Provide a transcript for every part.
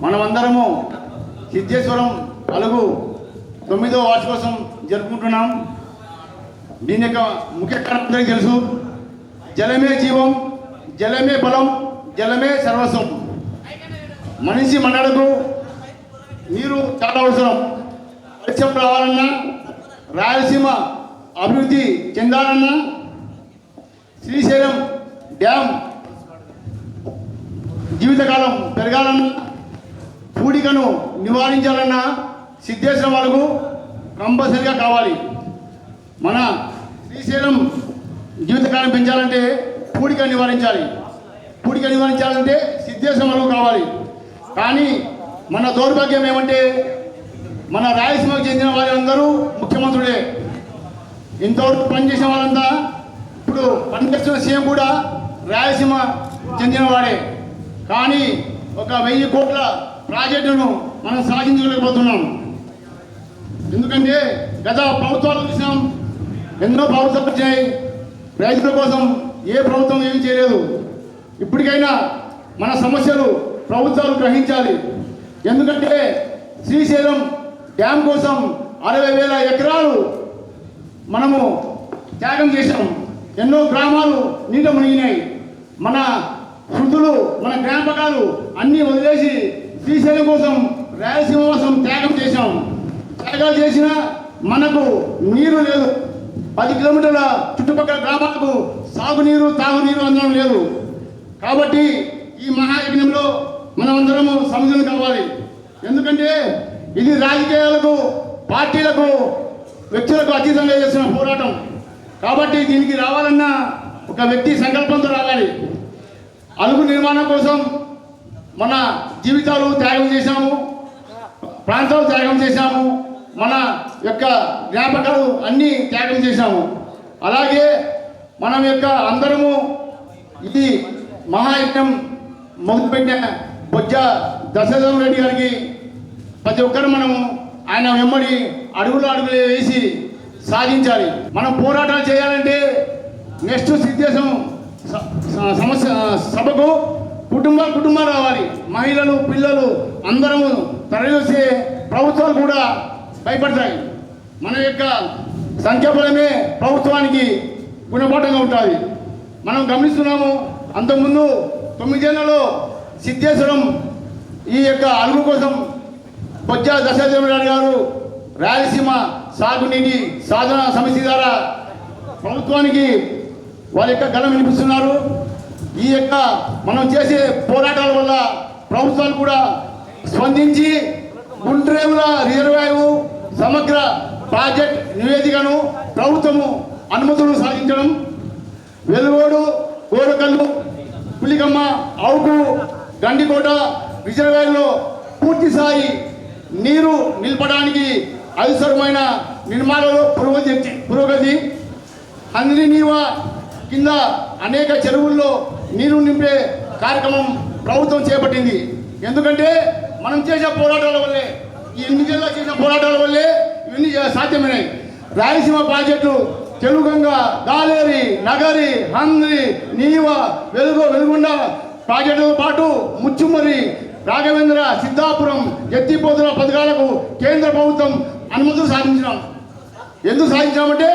మనమందరము సిద్ధేశ్వరం అలుగు తొమ్మిదో వార్షికోత్సవం జరుపుకుంటున్నాం. దీని యొక్క ముఖ్య కారణం తెలుసు. జలమే జీవం జలమే బలం జలమే సర్వస్వం. మనిషి మన్నడకు నీరు చాలా అవసరం. పరిచయం రావాలన్నా రాయలసీమ అభివృద్ధి చెందాలన్నా శ్రీశైలం డ్యామ్ జీవితకాలం పెరగాలన్నా పూడికను నివారించాలన్నా సిద్ధేశ్వరం వాళ్ళకు కంపల్సరిగా కావాలి. మన శ్రీశైలం జీవితకాలం పెంచాలంటే పూడిక నివారించాలి. పూడిక నివారించాలంటే సిద్ధేశ్వరం వాళ్ళకు కావాలి. కానీ మన దౌర్భాగ్యం ఏమంటే మన రాయలసీమకు చెందిన వారందరూ ముఖ్యమంత్రులే. ఇంతవరకు పనిచేసిన వాళ్ళంతా ఇప్పుడు పనిచేస్తున్న సీఎం కూడా రాయలసీమ చెందినవాడే కానీ ఒక వెయ్యి కోట్ల ప్రాజెక్టును మనం సాధించలేకపోతున్నాం. ఎందుకంటే గత ప్రభుత్వాలు చూసినాం ఎన్నో ప్రభుత్వాలు వచ్చాయి రైతుల కోసం ఏ ప్రభుత్వం ఏమి చేయలేదు. ఇప్పటికైనా మన సమస్యలు ప్రభుత్వాలు గ్రహించాలి. ఎందుకంటే శ్రీశైలం డ్యామ్ కోసం అరవై వేల ఎకరాలు మనము త్యాగం చేశాం. ఎన్నో గ్రామాలు నీట మునిగినాయి. మన వృద్ధులు మన జ్ఞాపకాలు అన్నీ వదిలేసి శ్రీశైలం కోసం రాయలసీమ కోసం త్యాగం చేశాం. త్యాగాలు చేసినా మనకు నీరు లేదు. పది కిలోమీటర్ల చుట్టుపక్కల గ్రామాలకు సాగునీరు తాగునీరు అందడం లేదు. కాబట్టి ఈ మహాయజ్ఞంలో మనమందరము సమిధులు కావాలి. ఎందుకంటే ఇది రాజకీయాలకు పార్టీలకు వ్యక్తులకు అతీతంగా చేసిన పోరాటం. కాబట్టి దీనికి రావాలన్నా ఒక వ్యక్తి సంకల్పంతో రావాలి. అలుగు నిర్మాణం కోసం మన జీవితాలు త్యాగం చేశాము ప్రాంతాలు త్యాగం చేశాము మన యొక్క జ్ఞాపకాలు అన్నీ త్యాగం చేశాము. అలాగే మనం యొక్క అందరము ఇది మహాయజ్ఞం మొదలుపెట్టిన బొజ్జ దశరథం రెడ్డి గారికి ప్రతి ఒక్కరు మనము ఆయన వెంబడి అడుగులు అడుగులు వేసి సాధించాలి. మనం పోరాటాలు చేయాలంటే నెక్స్ట్ సిద్ధేశం సమస్య సభకు కుటుంబ కుటుంబం రావాలి. మహిళలు పిల్లలు అందరము తరలివస్తే ప్రభుత్వాలు కూడా భయపడతాయి. మన యొక్క సంఖ్యాబలమే ప్రభుత్వానికి గుణపాఠంగా ఉంటుంది మనం గమనిస్తున్నాము అంతకుముందు తొమ్మిదేళ్ళలో సిద్ధేశ్వరం ఈ యొక్క అలుగు కోసం బొజ్జ దశరథరాడు గారు రాయలసీమ సాగునీటి సాధన సమితి ద్వారా ప్రభుత్వానికి వారి యొక్క గలం వినిపిస్తున్నారు. ఈ యొక్క మనం చేసే పోరాటాల వల్ల ప్రభుత్వాలు కూడా స్పందించి గుండ్రేవుల రిజర్వాయు సమగ్ర ప్రాజెక్ట్ నివేదికను ప్రభుత్వము అనుమతులు సాధించడం వెలుగోడు గోడకల్లు పులికమ్మ అవుకు గండికోట రిజర్వాయర్లో పూర్తి స్థాయి నీరు నిలపడానికి అవసరమైన నిర్మాణాలు పురోగతి పురోగతి. అందరి నీవా కింద అనేక చెరువుల్లో నీరు నింపే కార్యక్రమం ప్రభుత్వం చేపట్టింది. ఎందుకంటే మనం చేసే పోరాటాల వల్లే ఈ ఎన్నికల్లో చేసిన పోరాటాల వల్లే ఇవన్నీ సాధ్యమైనాయి. రాయలసీమ ప్రాజెక్టు తెలుగంగ గాలేరి నగరి హంద్రి నీవ వెలుగు వెలుగుండ ప్రాజెక్టుతో పాటు ముచ్చుమరి రాఘవేంద్ర సిద్ధాపురం ఎత్తిపోతుల పథకాలకు కేంద్ర ప్రభుత్వం అనుమతులు సాధించినాం. ఎందుకు సాధించామంటే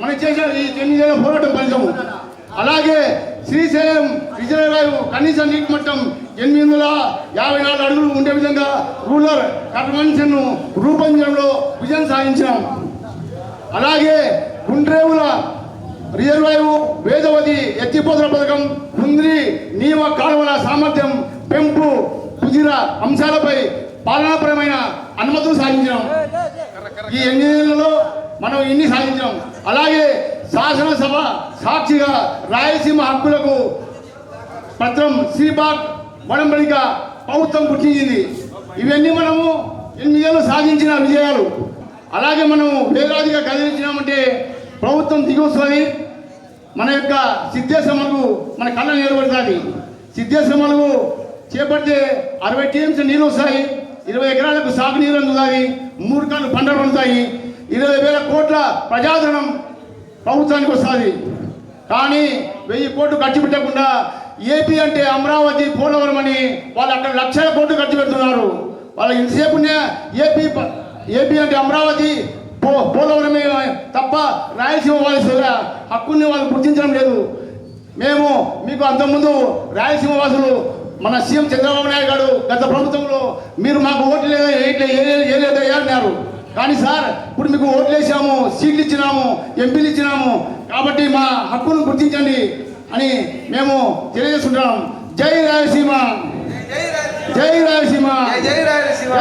మనం చేసిన ఈ ఎన్నికల పోరాటం ఫలితము అలాగే శ్రీశైలం రిజర్వాయు కనీస నీటి మట్టం ఎనిమిది వందల యాభై నాలుగు అడుగులు ఉండే విధంగా రూరల్ కన్వెన్షన్ రూపొందించడంలో విజయం సాధించాం అలాగే గుండ్రేవుల రిజర్వాయు వేదవతి ఎత్తిపోతల పథకం కుంద్రి నియమ కాలువల సామర్థ్యం పెంపు కుదిర అంశాలపై పాలనాపరమైన అనుమతులు సాధించాం ఈ ఎన్నికలలో మనం ఇన్ని సాధించాం అలాగే శాసనసభ సాక్షిగా రాయలసీమ హక్కులకు పత్రం సిబాక్ వడంబడిక ప్రభుత్వం గుర్తించింది. ఇవన్నీ మనము ఎనిమిదేళ్ళు సాధించిన విజయాలు. అలాగే మనము వేలాదిగా కదిలించినామంటే ప్రభుత్వం దిగొస్తుంది. మన యొక్క సిద్ధేశ్వరకు మన కళ్ళ నిలబడుతుంది. సిద్ధేశ్వరకు చేపడితే అరవై టీఎంసీ నీళ్ళు వస్తాయి. ఇరవై ఎకరాలకు సాగునీరు అందుతాయి. మూడు కాళ్ళు పంటలు పండుతాయి. ఇరవై వేల కోట్ల ప్రజాధనం ప్రభుత్వానికి వస్తుంది కానీ వెయ్యి కోట్లు ఖర్చు పెట్టకుండా ఏపీ అంటే అమరావతి పోలవరం అని వాళ్ళు అక్కడ లక్షల కోట్లు ఖర్చు పెడుతున్నారు వాళ్ళ ఇంతసేపునే ఏపీ ఏపీ అంటే అమరావతి పో పోలవరమే తప్ప రాయలసీమ వాళ్ళ హక్కుల్ని వాళ్ళు గుర్తించడం లేదు మేము మీకు అంతకుముందు రాయలసీమ వాసులు మన సీఎం చంద్రబాబు నాయుడు గారు గత ప్రభుత్వంలో మీరు మాకు ఓట్లు ఏలేదయ్యా అన్నారు కానీ సార్ ఇప్పుడు మీకు ఓట్లు వేసాము సీట్లు ఇచ్చినాము ఎంపీలు ఇచ్చినాము కాబట్టి మా హక్కును గుర్తించండి అని మేము తెలియజేస్తుంటున్నాం జై రాయలసీమ. జై రాయలసీమ. జై రాయలసీమ.